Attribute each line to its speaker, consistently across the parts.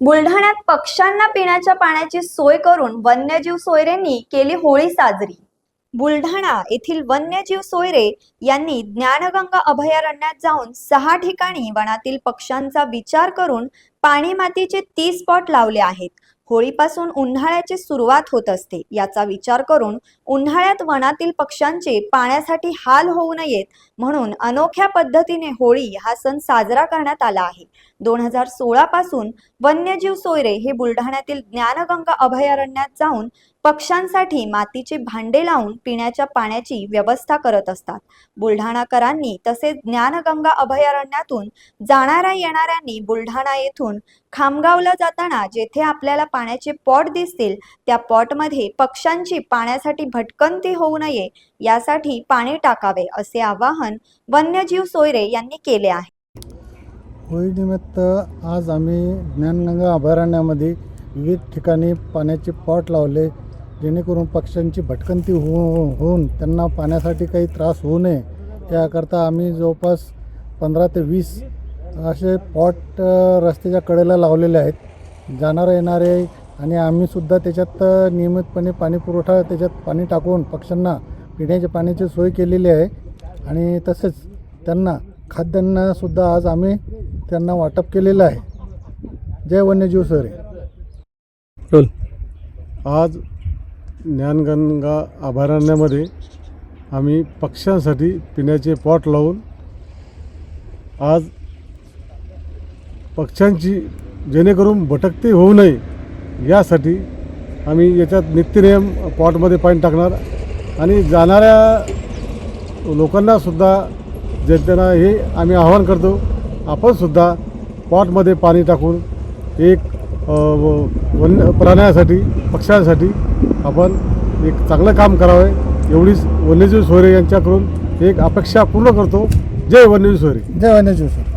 Speaker 1: बुलढाण्यात पक्ष्यांना पिण्याच्या पाण्याची सोय करून वन्यजीव सोयरेंनी केली होळी साजरी. बुलढाणा येथील वन्यजीव सोयरे यांनी ज्ञानगंगा अभयारण्यात जाऊन सहा ठिकाणी वनातील पक्ष्यांचा विचार करून पाणी मातीचे तीस स्पॉट लावले आहेत. होळीपासून उन्हाळ्याची सुरुवात होत असते. याचा विचार करून उन्हाळ्यात वनातील पक्ष्यांचे पाण्यासाठी हाल होऊ नयेत म्हणून अनोख्या पद्धतीने होळी हा सण साजरा करण्यात आला आहे. दोन हजार सोळा पासून वन्यजीव सोयरे हे बुलढाण्यातील ज्ञानगंगा अभयारण्यात जाऊन पक्ष्यांसाठी मातीचे भांडे लावून पिण्याच्या पाण्याची व्यवस्था करत असतात. बुलढाणाकरांनी तसेच ज्ञानगंगा अभयारण्यातून जाणाऱ्या येणाऱ्यांनी बुलढाणा येथून खामगावला जाताना जेथे आपल्याला पाण्याचे पॉट दिसतील त्या पॉटमध्ये पक्ष्यांची पाण्यासाठी भटकंती होऊ नये यासाठी पाणी टाकावे असे आवाहन वन्यजीव सोयरे यांनी केले आहे.
Speaker 2: होळीनिमित्त आज आम्ही ज्ञानगंगा अभयारण्यामध्ये विविध ठिकाणी पाण्याचे पॉट लावले जेणेकरून पक्ष्यांची भटकंती हो होऊन त्यांना पाण्यासाठी काही त्रास होऊ नये. त्याकरता आम्ही जवळपास पंधरा ते वीस असे पॉट रस्त्याच्या कडेला लावलेले आहेत. जाणारे येणारे आणि आम्हीसुद्धा त्याच्यात नियमितपणे पाणीपुरवठा त्याच्यात पाणी टाकून पक्ष्यांना पिण्याच्या पाण्याची सोय केलेली आहे. आणि तसेच त्यांना खाद्यांनासुद्धा आज आम्ही त्यांना वाटप केलेलं आहे. जय वन्यजीव सर.
Speaker 3: बोल आज ज्ञानगंगा अभयारण्यामध्ये आम्ही पक्ष्यांसाठी पिण्याचे पॉट लावून आज पक्ष्यांची जेणेकरून भटकती होऊ नये यासाठी आम्ही याच्यात नित्यनियम पॉटमध्ये पाणी टाकणार आणि जाणाऱ्या लोकांनासुद्धा जे त्यांना हे आम्ही आवाहन करतो आपणसुद्धा पॉटमध्ये पाणी टाकून एक वन्य प्राण्यासाठी पक्ष्यांसाठी आपण एक चांगलं काम करावे. एवढीच वन्यजीव सोयरे यांच्याकडून एक अपेक्षा पूर्ण करतो. जय वन्यजीव सोयरे
Speaker 2: जय वन्यजीव सर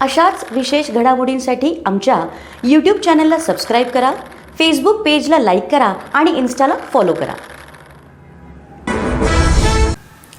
Speaker 4: अशाच विशेष घडामोडींसाठी आमच्या यूट्यूब चॅनलला सबस्क्राईब करा फेसबुक पेजला लाईक करा आणि इन्स्टाला फॉलो करा.